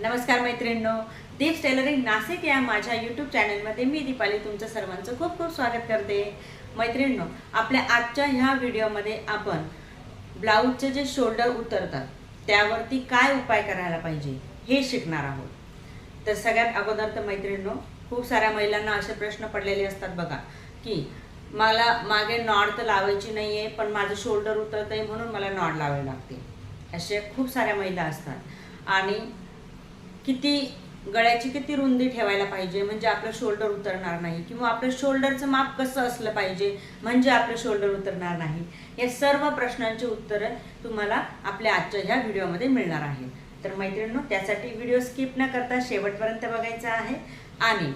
नमस्कार मैत्रिणींनो दीप टेलरिंग नाशिक या माझ्या यूट्यूब चॅनलमध्ये मी दीपाली तुमचं सर्वांचं खूप खूप स्वागत करते. मैत्रिणींनो आपल्या आजच्या ह्या व्हिडिओमध्ये आपण ब्लाऊजचे जे शोल्डर उतरतात त्यावरती काय उपाय करायला पाहिजे हे शिकणार आहोत. तर सगळ्यात अगोदर तर मैत्रिणींनो खूप साऱ्या महिलांना असे प्रश्न पडलेले असतात बघा की मला मागे नॉड तर लावायची नाही आहे पण माझं शोल्डर उतरत आहे म्हणून मला नॉड लावावी लागते. असे खूप साऱ्या महिला असतात. आणि किती गळ्याची किती रुंदी ठेवायला पाहिजे? म्हणजे आपलं शोल्डर उतरणार नाही. किंवा आपलं शोल्डरचं माप कसं असलं पाहिजे? म्हणजे आपलं शोल्डर उतरणार नाही. या सर्व प्रश्नांची उत्तरं तुम्हाला आपल्या आजच्या ह्या व्हिडिओमध्ये मिळणार आहे तर मैत्रिणींनो त्यासाठी व्हिडिओ स्किप न करता शेवटपर्यंत बघायचा आहे. आणि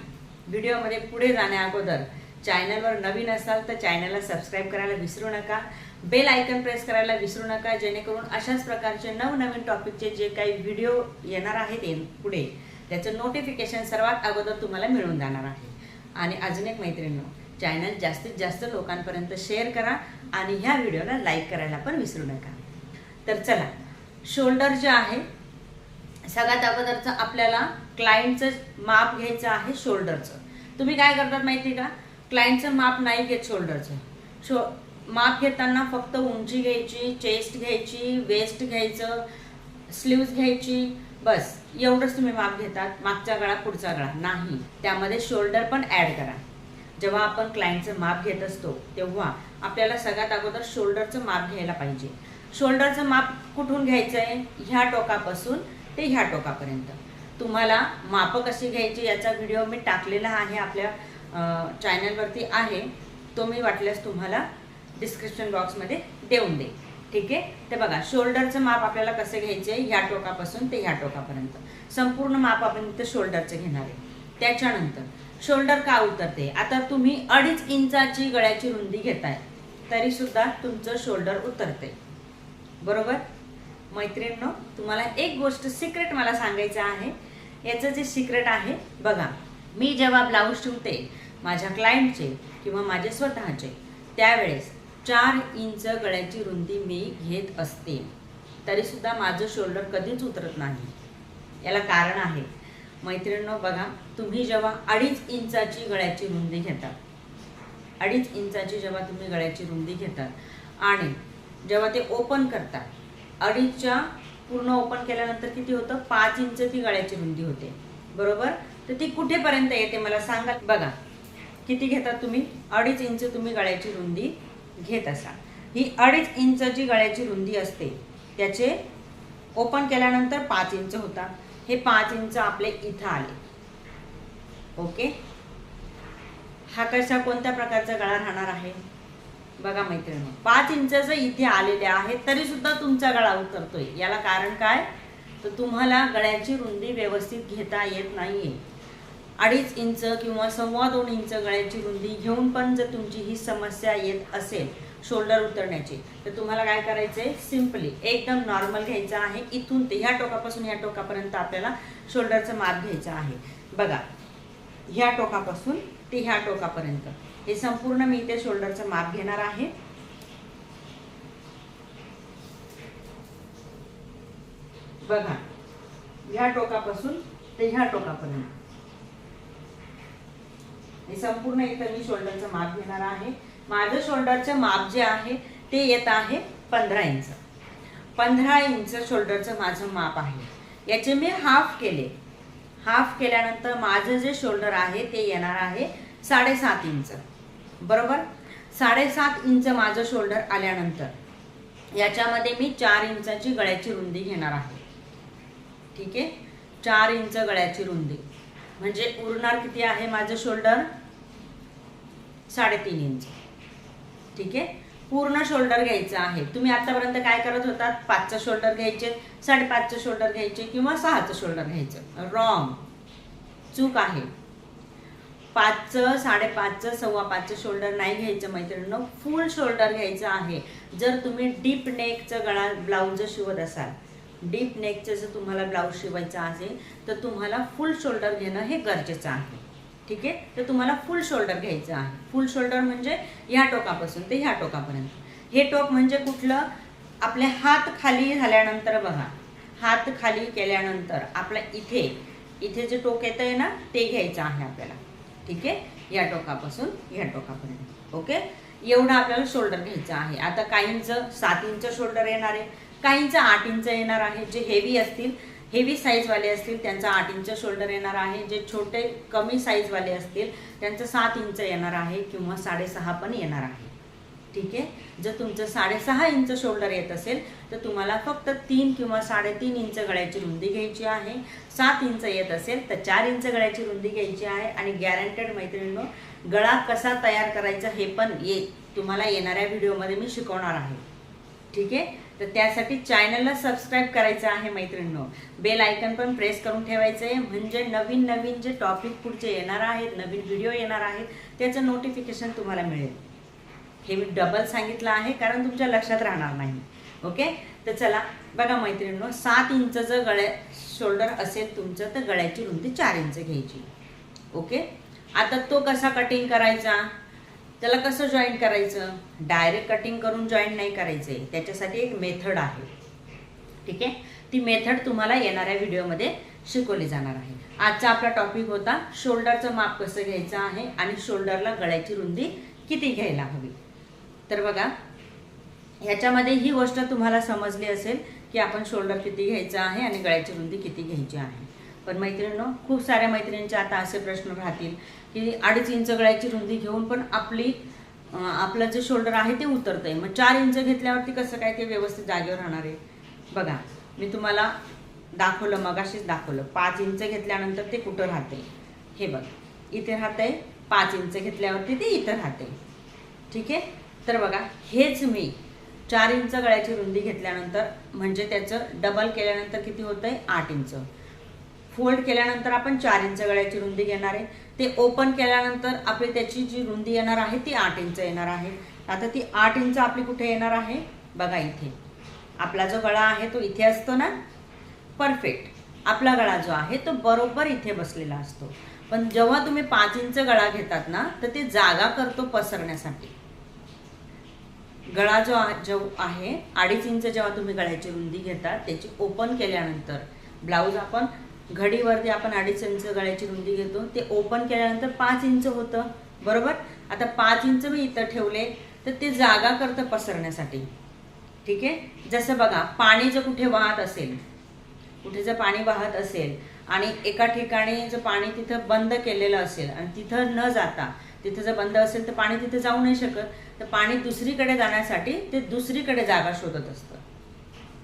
व्हिडिओमध्ये पुढे जाण्या अगोदर चॅनलवर नवीन असाल तर चॅनलला सबस्क्राईब करायला विसरू नका. बेल आयकन प्रेस करायला विसरू नका जेणेकरून अशाच प्रकारचे नवनवीन टॉपिकचे जे काही व्हिडिओ येणार आहेत पुढे त्याचं नोटिफिकेशन सर्वात अगोदर तुम्हाला मिळून जाणार आहे. आणि अजून एक मैत्रिणींनो चॅनल जास्तीत जास्त लोकांपर्यंत शेअर करा आणि ह्या व्हिडिओला लाईक करायला पण विसरू नका. तर चला शोल्डर जे आहे सगळ्यात अगोदरचं आपल्याला क्लायंटचं माप घ्यायचं आहे शोल्डरचं तुम्ही काय करतात माहिती का? क्लायंटचं माप नाही घेत शोल्डरचं शो माप घेताना फक्त उंची घ्यायची चेस्ट घ्यायची वेस्ट घ्यायचं स्लीव्ज घ्यायची बस. एवढंच तुम्ही माप घेतात मागचा गळा पुढचा गळा. नाही. त्यामध्ये शोल्डर पण ॲड करा. जेव्हा आपण क्लायंटचं माप घेत असतो तेव्हा आपल्याला सगळ्यात अगोदर शोल्डरचं माप घ्यायला पाहिजे. शोल्डरचं माप कुठून घ्यायचं आहे ह्या टोकापासून ते ह्या टोकापर्यंत. तुम्हाला माप कशी घ्यायची याचा व्हिडिओ मी टाकलेला आहे आपल्या चॅनलवरती आहे तो मी वाटल्यास तुम्हाला डिस्क्रिप्शन बॉक्समध्ये देऊन दे ठीक आहे? ते बघा शोल्डरचं माप आपल्याला कसं घ्यायचं आहे? ह्या टोकापासून ते ह्या टोकापर्यंत. संपूर्ण माप आपण इथं शोल्डरचं घेणार आहे. त्याच्यानंतर शोल्डर का उतरते? आता तुम्ही अडीच इंचाची गळ्याची रुंदी घेताय तरीसुद्धा तुमचं शोल्डर उतरते. बरोबर? मैत्रिणींनो तुम्हाला एक गोष्ट सिक्रेट मला सांगायचं आहे. याचं जे सिक्रेट आहे बघा मी जेव्हा ब्लाऊज शिवते माझ्या क्लायंटचे किंवा माझे स्वतःचे त्यावेळेस चार इंच गळ्याची रुंदी मी घेत असते. तरीसुद्धा माझं शोल्डर कधीच उतरत नाही. याला कारण आहे. मैत्रिणींनो बघा तुम्ही जेव्हा अडीच इंचाची गळ्याची रुंदी घेतात अडीच इंचाची जेव्हा तुम्ही गळ्याची रुंदी घेतात आणि जेव्हा ते ओपन करतात अडीचच्या पूर्ण ओपन केल्यानंतर किती होतं? पाच इंच ती गळ्याची रुंदी होते. बरोबर? तर ती कुठेपर्यंत येते? मला सांगा. बघा किती घेतात तुम्ही? अडीच इंच तुम्ही गळ्याची रुंदी घेत असाल. ही अडीच इंच जी गळ्याची रुंदी असते त्याचे ओपन केल्यानंतर पाच इंच होता हे पाच इंच आपले इथं आले. ओके? हा कशा कोणत्या प्रकारचा गळा राहणार आहे? बघा मैत्रिणी पाच इंचाचं इथे आलेले आहे तरी सुद्धा तुमचा गळा उतरतोय. याला कारण काय? तर तुम्हाला गळ्याची रुंदी व्यवस्थित घेता येत नाहीये. अडीच इंच किंवा सव्वा दोन इंच गळ्याची रुंदी घेऊन पण जर तुमची ही समस्या येत असेल शोल्डर उतरण्याची तर तुम्हाला काय करायचंय? सिम्पली एकदम नॉर्मल घ्यायचं आहे. इथून ते ह्या टोकापासून ह्या टोकापर्यंत आपल्याला शोल्डरचं माप घ्यायचं आहे. बघा ह्या टोकापासून ते ह्या टोकापर्यंत. हे संपूर्ण मी इथे शोल्डरचं माप घेणार आहे. बघा ह्या टोकापासून ते ह्या टोकापर्यंत. हे संपूर्ण इथं मी शोल्डरचं माप घेणार आहे. माझं शोल्डरचं माप जे आहे ते येत आहे पंधरा इंच. पंधरा इंच शोल्डरचं माझं माप आहे. याचे मी हाफ केले. हाफ केल्यानंतर माझं जे शोल्डर आहे ते येणार आहे साडेसात इंच. बरोबर? साडेसात इंच माझं शोल्डर आल्यानंतर याच्यामध्ये मी चार इंचाची गळ्याची रुंदी घेणार आहे. ठीक आहे? चार इंच गळ्याची रुंदी. म्हणजे उरणार किती आहे माझं शोल्डर? साडेतीन इंच. ठीक आहे? पूर्ण शोल्डर घ्यायचं आहे. तुम्ही आतापर्यंत काय करत होतात? पाचचं शोल्डर घ्यायचे साडेपाचचं शोल्डर घ्यायचे किंवा सहाचं शोल्डर घ्यायचं. रॉंग. चूक आहे. पाचचं साडेपाचचं सव्वा पाचचं शोल्डर नाही घ्यायचं मैत्रिणीनं. फुल शोल्डर घ्यायचं आहे. जर तुम्ही डीप नेकचं गळा ब्लाऊज शिवत असाल डीप नेकचं जर तुम्हाला ब्लाऊज शिवायचा असेल तर तुम्हाला फुल शोल्डर घेणं हे गरजेचं आहे. ठीक आहे? तर तुम्हाला फुल शोल्डर घ्यायचं आहे. फुल शोल्डर म्हणजे ह्या टोकापासून ते ह्या टोकापर्यंत. हे टोक म्हणजे कुठलं? आपले हात खाली झाल्यानंतर बघा. हात खाली केल्यानंतर आपला इथे इथे जे टोक येतं आहे ना ते घ्यायचं आहे आपल्याला. ठीक आहे? या टोकापासून या टोकापर्यंत. ओके? एवढं आपल्याला शोल्डर घ्यायचं आहे. आता काहींचं सात इंच शोल्डर येणार आहे. काहींचं आठ इंच येणार आहे जे हेवी असतील हेवी साईजवाले असतील त्यांचा आठ इंच शोल्डर येणार आहे. जे छोटे कमी साईजवाले असतील त्यांचं सात इंच येणार आहे किंवा साडेसहा पण येणार आहे. ठीक आहे? जर तुमचं साडेसहा इंच शोल्डर येत असेल तर तुम्हाला फक्त तीन किंवा साडेतीन इंच गळ्याची रुंदी घ्यायची आहे. सात इंच येत असेल तर चार इंच गळ्याची रुंदी घ्यायची आहे. आणि गॅरंटेड मैत्रिणींनो गळा कसा तयार करायचा हे पण ये तुम्हाला येणाऱ्या व्हिडिओमध्ये मी शिकवणार आहे. ठीक आहे? तर त्यासाठी चॅनलला सबस्क्राईब करायचं आहे मैत्रिणींनो. बेल आयकन पण प्रेस करून ठेवायचं आहे. म्हणजे नवीन नवीन जे टॉपिक पुढचे येणार आहेत नवीन व्हिडिओ येणार आहेत त्याचं नोटिफिकेशन तुम्हाला मिळेल. हे मी डबल सांगितलं आहे कारण तुमच्या लक्षात राहणार नाही. ओके तर चला बघा मैत्रिणींनो सात इंच जर गळ्या शोल्डर असेल तुमचं तर गळ्याची रुंदी चार इंच घ्यायची. ओके आता तो कसा कटिंग करायचा? त्याला कसं जॉईन करायचं? डायरेक्ट कटिंग करून जॉईन नाही करायचं. आहे त्याच्यासाठी एक मेथड आहे. ठीक आहे? ती मेथड तुम्हाला येणाऱ्या व्हिडिओमध्ये शिकवली जाणार आहे. आजचा आपला टॉपिक होता शोल्डरचं माप कसं घ्यायचं आहे आणि शोल्डरला गळ्याची रुंदी किती घ्यायला हवी? तर बघा ह्याच्यामध्ये ही गोष्ट तुम्हाला समजली असेल की आपण शोल्डर किती घ्यायचं आहे आणि गळ्याची रुंदी किती घ्यायची आहे. पण मैत्रिणींनो खूप साऱ्या मैत्रिणींचे आता असे प्रश्न राहतील. की अडीच इंच गळ्याची रुंदी घेऊन पण आपली आपलं जे शोल्डर आहे ते उतरतंय. मग चार इंच घेतल्यावरती कसं काय ते व्यवस्थित जागेवर राहणार आहे? बघा मी तुम्हाला दाखवलं मगाशीच दाखवलं. पाच इंच घेतल्यानंतर ते कुठं राहते हे बघ इथे राहते पाच इंच घेतल्यावरती ते इथं राहते ठीक आहे? तर बघा हेच मी चार इंच गळ्याची रुंदी घेतल्यानंतर म्हणजे त्याचं डबल केल्यानंतर किती होतं आहे आठ इंच. फोल्ड केल्यानंतर आपण चार इंच गळ्याची रुंदी घेणार आहे. ते ओपन केल्यानंतर आपली त्याची जी रुंदी येणार आहे ती आठ इंच येणार आहे. आता ती आठ इंच आपली कुठे येणार आहे? बघा इथे. आपला जो गळा आहे तो इथे असतो ना? परफेक्ट आपला गळा जो आहे तो बरोबर इथे बसलेला असतो. पण जेव्हा तुम्ही पाच इंच गळा घेतात ना तर ते जागा करतो पसरण्यासाठी. गळा जो जो आहे अडीच इंच जेव्हा तुम्ही गळ्याची रुंदी घेता त्याची ओपन केल्यानंतर ब्लाऊज आपण घडीवरती आपण अडीच इंच गळ्याची रुंदी घेतो. ते ओपन केल्यानंतर पाच इंच होतं. बरोबर? आता पाच इंच मी इथं ठेवले तर ते जागा करतं पसरण्यासाठी. ठीक आहे? जसं बघा पाणी जर कुठे वाहत असेल कुठे जर पाणी वाहत असेल आणि एका ठिकाणी जर पाणी तिथं बंद केलेलं असेल आणि तिथं न जाता तिथं जर बंद असेल तर पाणी तिथे जाऊ नाही शकत. तर पाणी दुसरीकडे जाण्यासाठी ते दुसरीकडे जागा शोधत असतं.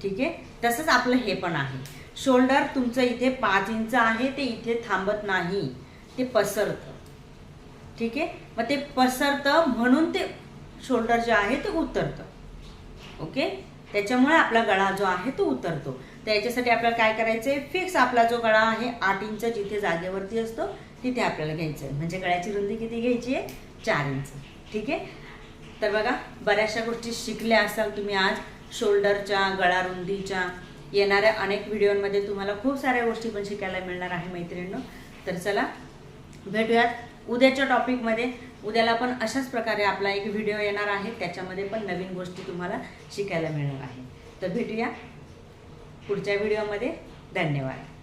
ठीक आहे? तसंच आपलं हे पण आहे. शोल्डर तुमचं इथे पाच इंच आहे ते इथे थांबत नाही. ते पसरतं. ठीक आहे? मग ते पसरतं म्हणून ते शोल्डर जे आहे ते उतरतं. ओके? त्याच्यामुळे आपला गळा जो आहे तो उतरतो. तर याच्यासाठी आपल्याला काय करायचं आहे फिक्स आपला जो गळा आहे आठ इंच जिथे जागेवरती असतो तिथे आपल्याला घ्यायचं आहे म्हणजे गळ्याची रुंदी किती घ्यायची आहे? चार इंच. ठीक आहे? तर बघा बऱ्याचशा गोष्टी शिकल्या असाल तुम्ही आज. शोल्डरच्या गळा रुंदीच्या. येणाऱ्या अनेक व्हिडिओमध्ये तुम्हाला खूप साऱ्या गोष्टी पण शिकायला मिळणार आहे मैत्रिणींनो. तर चला भेटूयात. उद्याच्या टॉपिकमध्ये उद्याला पण अशाच प्रकारे आपला एक व्हिडिओ येणार आहे. त्याच्यामध्ये पण नवीन गोष्टी तुम्हाला शिकायला मिळणार आहे. तर भेटूया पुढच्या व्हिडिओमध्ये धन्यवाद.